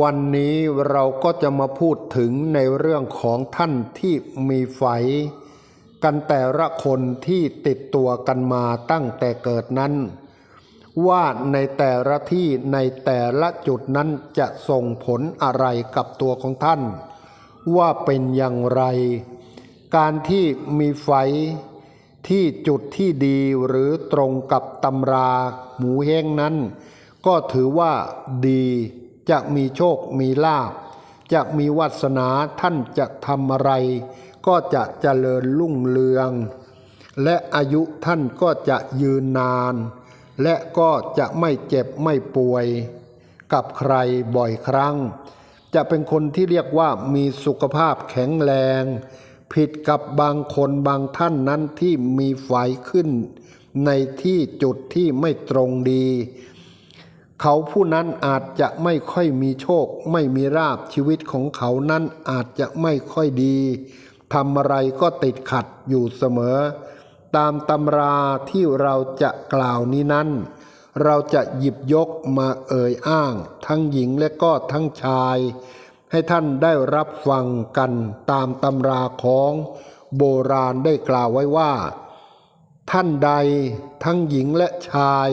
วันนี้เราก็จะมาพูดถึงในเรื่องของท่านที่มีไฝ กันแต่ละคนที่ติดตัวกันมาตั้งแต่เกิดนั้น ว่าในแต่ละที่ในแต่ละจุดนั้นจะส่งผลอะไรกับตัวของท่าน ว่าเป็นอย่างไร การที่มีไฟที่จุดที่ดีหรือตรงกับตำราหมูเฮงนั้น ก็ถือว่าดี จะมีโชคมีลาภจะมีวาสนาท่านจะทำอะไร ก็จะเจริญรุ่งเรือง และอายุท่านก็จะยืนนาน และก็จะไม่เจ็บไม่ป่วย กับใครบ่อยครั้ง จะเป็นคนที่เรียกว่ามีสุขภาพแข็งแรง ผิดกับบางคนบางท่านนั้นที่มีไฟขึ้น ในที่จุดที่ไม่ตรงดี เขาผู้นั้นอาจจะไม่ค่อยมีโชค ไม่มีราบชีวิตของเขานั้นอาจจะไม่ค่อยดีทำอะไรก็ติดขัดอยู่เสมอ ตามตำราที่เราจะกล่าวนี้นั้น เราจะหยิบยกมาเอ่ยอ้าง ทั้งหญิงและก็ทั้งชาย ให้ท่านได้รับฟังกันตามตำราของโบราณได้กล่าวไว้ว่า ท่านใดทั้งหญิงและชาย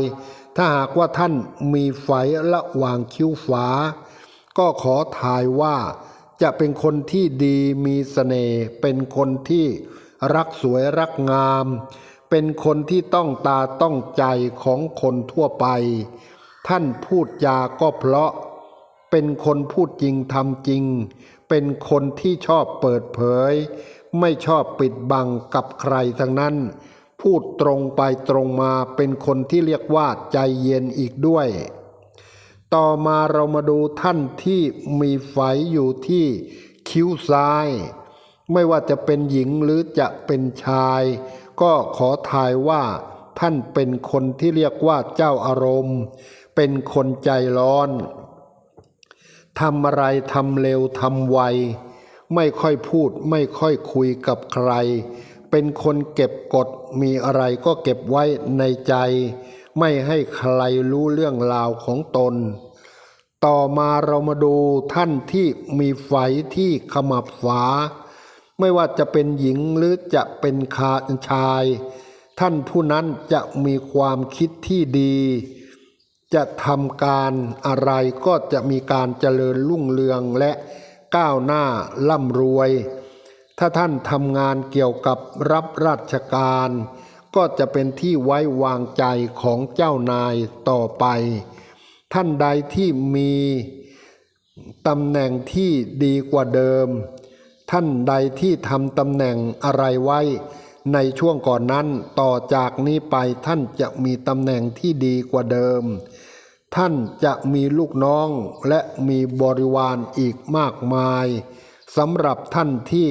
ถ้าหากว่าท่านมีไฝระหว่างคิ้วฝาก็ขอทายว่าจะเป็นคนที่ดีมีสเสน่ห์เป็นคนที่รักสวยรักงาม เป็นคนที่ต้องตาต้องใจของคนทั่วไป ท่านพูดจาก็เพราะ เป็นคนพูดจริงทำจริง เป็นคนที่ชอบเปิดเผย ไม่ชอบปิดบังกับใครทั้งนั้น พูดตรงไปตรงมาเป็นคนที่เรียกว่าใจเย็นอีกด้วย ต่อมาเรามาดูท่านที่มีไฝอยู่ที่คิ้วซ้าย ไม่ว่าจะเป็นหญิงหรือจะเป็นชาย ก็ขอทายว่าท่านเป็นคนที่เรียกว่าเจ้าอารมณ์ เป็นคนใจร้อนทำอะไรทำเร็วทำไว ไม่ค่อยพูดไม่ค่อยคุยกับใคร เป็นคนเก็บกดมีอะไรก็เก็บไว้ในใจ ไม่ให้ใครรู้เรื่องราวของตน ต่อมาเรามาดูท่านที่มีไฝที่ขมับฝา ไม่ว่าจะเป็นหญิงหรือจะเป็นคาชาย ท่านผู้นั้นจะมีความคิดที่ดี จะทำการอะไรก็จะมีการเจริญรุ่งเรืองและก้าวหน้าร่ำรวย ถ้าท่านทำงานเกี่ยวกับรับราชการ ก็จะเป็นที่ไว้วางใจของเจ้านายต่อไป ท่านใดที่มีตำแหน่งที่ดีกว่าเดิม ท่านใดที่ทำตำแหน่งอะไรไว้ ในช่วงก่อนนั้นต่อจากนี้ไปท่านจะมีตำแหน่งที่ดีกว่าเดิม ท่านจะมีลูกน้องและมีบริวารอีกมากมายสำหรับท่านที่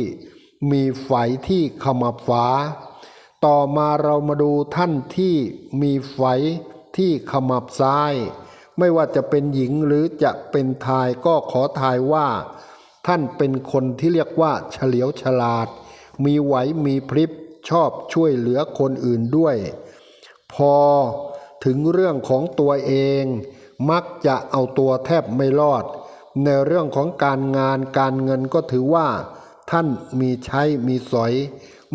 มีไฝที่ขมับฝา ต่อมาเรามาดูท่านที่มีไฝที่ขมับซ้าย ไม่ว่าจะเป็นหญิงหรือจะเป็นทายก็ขอทายว่า ท่านเป็นคนที่เรียกว่าเฉลียวฉลาด มีไหวมีพริบชอบช่วยเหลือคนอื่นด้วย พอถึงเรื่องของตัวเอง มักจะเอาตัวแทบไม่รอด ในเรื่องของการงานการเงินก็ถือว่า ท่านมีใช้มีสอย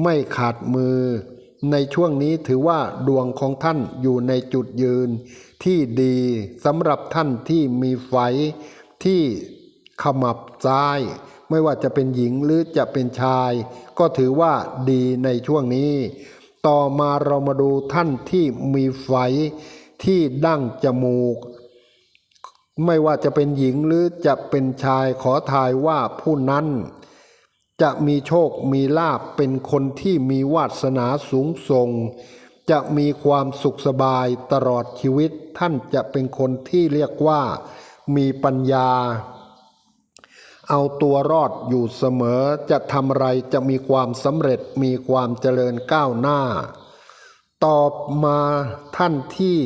ไม่ขาดมือ ในช่วงนี้ถือว่าดวงของท่านอยู่ในจุดยืน ที่ดีสำหรับท่านที่มีไฟที่ขมับซ้าย ไม่ว่าจะเป็นหญิงหรือจะเป็นชาย ก็ถือว่าดีในช่วงนี้ ต่อมาเรามาดูท่านที่มีไฟที่ดั้งจมูก ไม่ว่าจะเป็นหญิงหรือจะเป็นชายขอทายว่าผู้นั้น จะมีโชคมีลาบเป็นคนที่มีวาสนาสูงส่ง จะมีความสุขสบายตลอดชีวิต ท่านจะเป็นคนที่เรียกว่ามีปัญญา เอาตัวรอดอยู่เสมอจะทำอะไรจะมีความสำเร็จมีความเจริญก้าวหน้าต่อมาท่านที่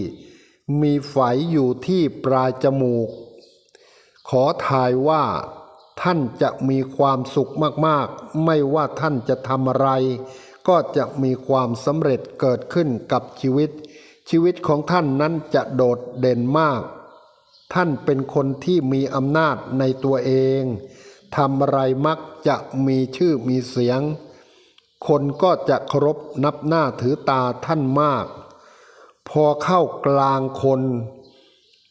มีไฝอยู่ที่ปลายจมูก ขอทายว่า ท่านจะมีความสุขมากๆ ไม่ว่าท่านจะทำอะไร ก็จะมีความสำเร็จเกิดขึ้นกับชีวิต ชีวิตของท่านนั้นจะโดดเด่นมาก ท่านเป็นคนที่มีอำนาจในตัวเองทำอะไรมักจะมีชื่อมีเสียง คนก็จะเคารพนับหน้าถือตาท่านมาก พอเข้ากลางคน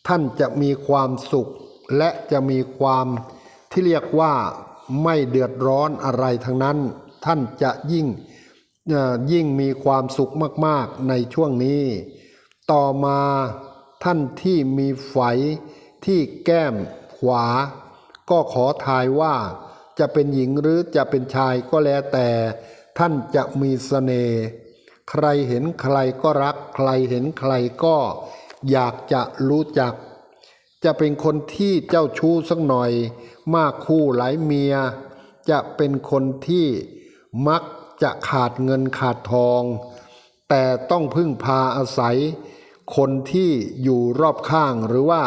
ท่านจะมีความสุขและจะมีความ ที่เรียกว่าไม่เดือดร้อนอะไรทั้งนั้น ท่านจะยิ่งยิ่งมีความสุขมากๆในช่วงนี้ ต่อมาท่านที่มีไฝที่แก้มขวา ก็ขอทายว่าจะเป็นหญิงหรือจะเป็นชายก็แล้วแต่ ท่านจะมีเสน่ห์ใครเห็นใครก็รัก ใครเห็นใครก็อยากจะรู้จัก จะเป็นคนที่เจ้าชู้สักหน่อย มากคู่หลายเมีย จะเป็นคนที่มักจะขาดเงินขาดทอง แต่ต้องพึ่งพาอาศัย คนที่อยู่รอบข้างหรือว่า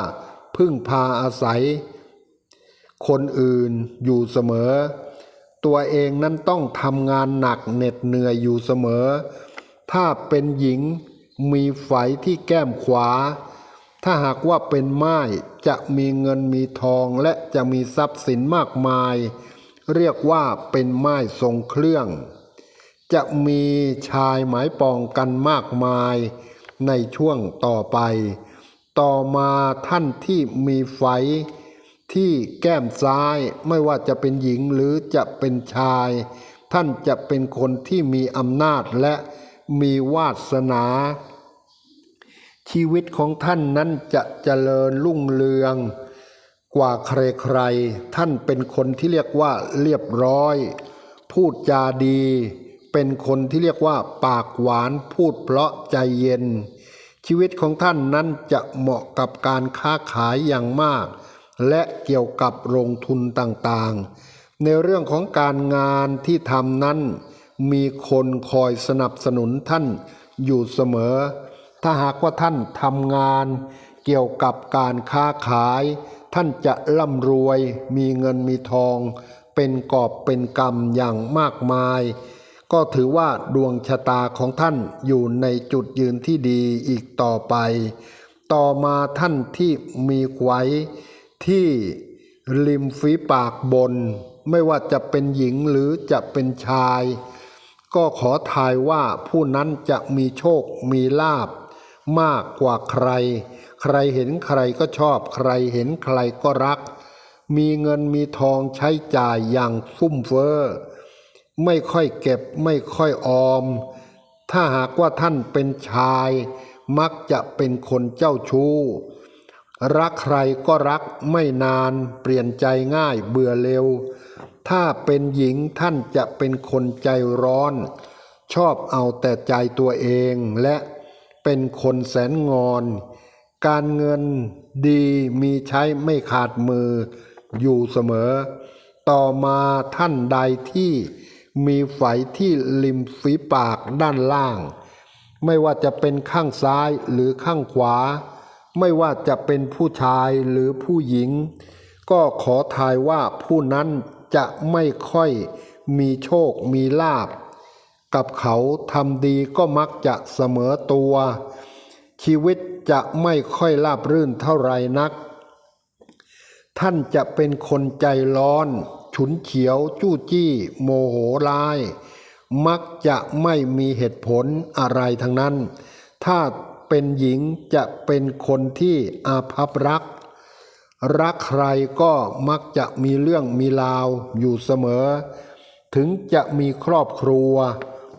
พึ่งพาอาศัย คนอื่นอยู่เสมอ ตัวเองนั้นต้องทำงานหนักเหน็ดเหนื่อยอยู่เสมอ ถ้าเป็นหญิงมีไฝที่แก้มขวา ถ้าหากว่าเป็นไม้จะมีเงินมีทองและจะมีทรัพย์สินมากมาย เรียกว่าเป็นไม้ทรงเครื่อง จะมีชายหมายปองกันมากมายในช่วงต่อไป ต่อมาท่านที่มีไฝที่แก้มซ้ายไม่ว่าจะเป็นหญิงหรือจะเป็นชาย ท่านจะเป็นคนที่มีอำนาจและมีวาสนา ชีวิตของท่านนั้นจะเจริญรุ่งเรือง กว่าใครๆ ท่านเป็นคนที่เรียกว่าเรียบร้อย พูดจาดี เป็นคนที่เรียกว่า ปากหวานพูดเพราะใจเย็น ชีวิตของท่านนั้นจะเหมาะกับการค้าขายอย่างมาก และเกี่ยวกับลงทุนต่างๆ ในเรื่องของการงานที่ทำนั้น มีคนคอยสนับสนุนท่านอยู่เสมอ ถ้าหากว่าท่านทำงานเกี่ยวกับการค้าขาย ท่านจะร่ำรวยมีเงินมีทอง เป็นกอบเป็นกำอย่างมากมาย ก็ถือว่าดวงชะตาของท่านอยู่ในจุดยืนที่ดีอีกต่อไป ต่อมาท่านที่มีไว้ที่ริมฝีปากบน ไม่ว่าจะเป็นหญิงหรือจะเป็นชาย ก็ขอทายว่าผู้นั้นจะมีโชคมีลาบ มากกว่าใคร ใครเห็นใครก็ชอบ ใครเห็นใครก็รัก มีเงินมีทองใช้จ่ายอย่างฟุ่มเฟ้อไม่ค่อยเก็บไม่ค่อยออม ถ้าหากว่าท่านเป็นชาย มักจะเป็นคนเจ้าชู้ รักใครก็รักไม่นานเปลี่ยนใจง่ายเบื่อเร็ว ถ้าเป็นหญิงท่านจะเป็นคนใจร้อน ชอบเอาแต่ใจตัวเองและ เป็นคนแสนงอน การเงินดีมีใช้ไม่ขาดมืออยู่เสมอ ต่อมาท่านใดที่มีไฝที่ริมฝีปากด้านล่าง ไม่ว่าจะเป็นข้างซ้ายหรือข้างขวา ไม่ว่าจะเป็นผู้ชายหรือผู้หญิง ก็ขอทายว่าผู้นั้นจะไม่ค่อยมีโชคมีลาบ กับเขาทำดีก็มักจะเสมอตัว ชีวิตจะไม่ค่อยราบรื่นเท่าไรนัก ท่านจะเป็นคนใจร้อน ฉุนเฉียวจู้จี้ โมโหร้าย มักจะไม่มีเหตุผลอะไรทั้งนั้น ถ้าเป็นหญิงจะเป็นคนที่อาภัพรัก รักใครก็มักจะมีเรื่องมีราวอยู่เสมอ ถึงจะมีครอบครัว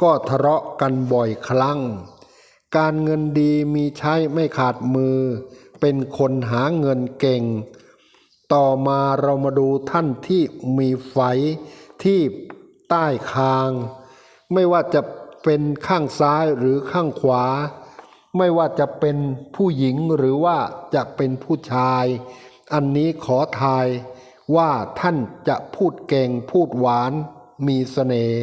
ก็ทะเลาะกันบ่อยครั้ง การเงินดีมีใช้ไม่ขาดมือ เป็นคนหาเงินเก่ง ต่อมาเรามาดูท่านที่มีไฝที่ใต้คาง ไม่ว่าจะเป็นข้างซ้ายหรือข้างขวา ไม่ว่าจะเป็นผู้หญิงหรือว่าจะเป็นผู้ชาย อันนี้ขอทายว่าท่านจะพูดเก่งพูดหวานมีเสน่ห์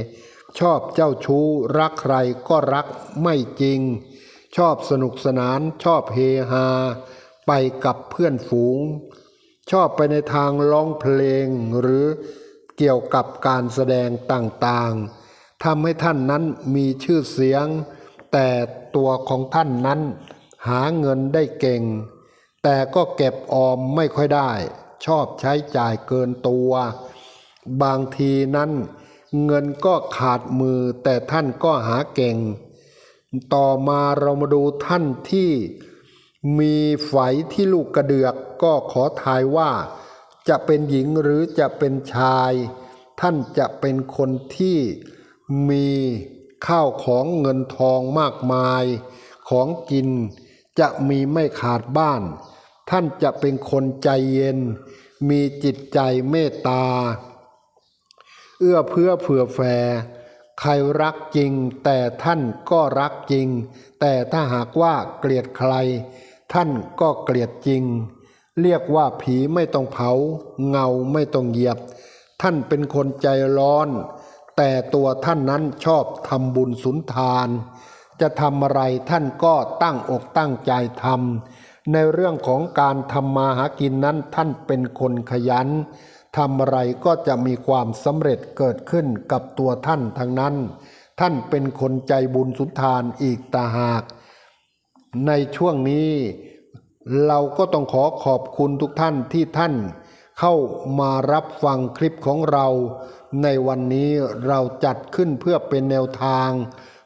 ชอบเจ้าชู้ รักใครก็รักไม่จริง ชอบสนุกสนาน ชอบเฮฮา ไปกับเพื่อนฝูง ชอบไปในทางร้องเพลงหรือเกี่ยวกับการแสดงต่างๆทำให้ท่านนั้นมีชื่อเสียง แต่ตัวของท่านนั้น หาเงินได้เก่ง แต่ก็เก็บออมไม่ค่อยได้ ชอบใช้จ่ายเกินตัว บางทีนั้น เงินก็ขาดมือแต่ท่านก็หาเก่ง ต่อมาเรามาดูท่านที่มีไฝที่ลูกกระเดือกก็ขอทายว่า จะเป็นหญิงหรือจะเป็นชาย ท่านจะเป็นคนที่มีข้าวของเงินทองมากมาย ของกินจะมีไม่ขาดบ้าน ท่านจะเป็นคนใจเย็น มีจิตใจเมตตา เอื้อเพื่อเผื่อแผ่ใครรักจริง แต่ท่านก็รักจริง แต่ถ้าหากว่าเกลียดใคร ท่านก็เกลียดจริง เรียกว่าผีไม่ต้องเผา เงาไม่ต้องเหยียบ ท่านเป็นคนใจร้อน แต่ตัวท่านนั้นชอบทำบุญสุนทาน จะทำอะไรท่านก็ตั้งอกตั้งใจทำในเรื่องของการทำมาหากินนั้นท่านเป็นคนขยัน ทำอะไรก็จะมีความสำเร็จเกิดขึ้นกับตัวท่านทั้งนั้น ท่านเป็นคนใจบุญสุนทานอีกตาหาก ในช่วงนี้เราก็ต้องขอขอบคุณทุกท่านที่ท่านเข้ามารับฟังคลิปของเรา ในวันนี้เราจัดขึ้นเพื่อเป็นแนวทาง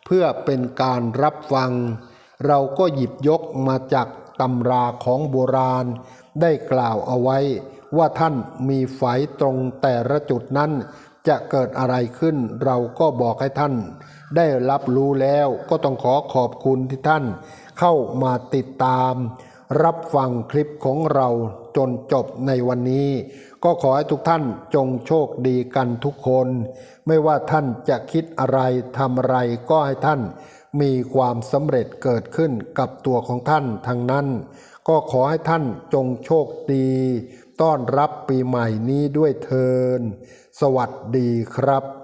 เพื่อเป็นการรับฟัง เราก็หยิบยกมาจากตำราของโบราณ ได้กล่าวเอาไว้ ว่าท่านมีไฝตรงแต่ละจุดนั้น จะเกิดอะไรขึ้น เราก็บอกให้ท่าน ได้รับรู้แล้วก็ต้องขอขอบคุณที่ท่าน เข้ามาติดตาม รับฟังคลิปของเราจนจบในวันนี้ ก็ขอให้ทุกท่านจงโชคดีกันทุกคน ไม่ว่าท่านจะคิดอะไรทำอะไรก็ให้ท่าน มีความสำเร็จเกิดขึ้นกับตัวของท่านทั้งนั้น ก็ขอให้ท่านจงโชคดี ต้อนรับปีใหม่นี้ด้วยเทิน สวัสดีครับ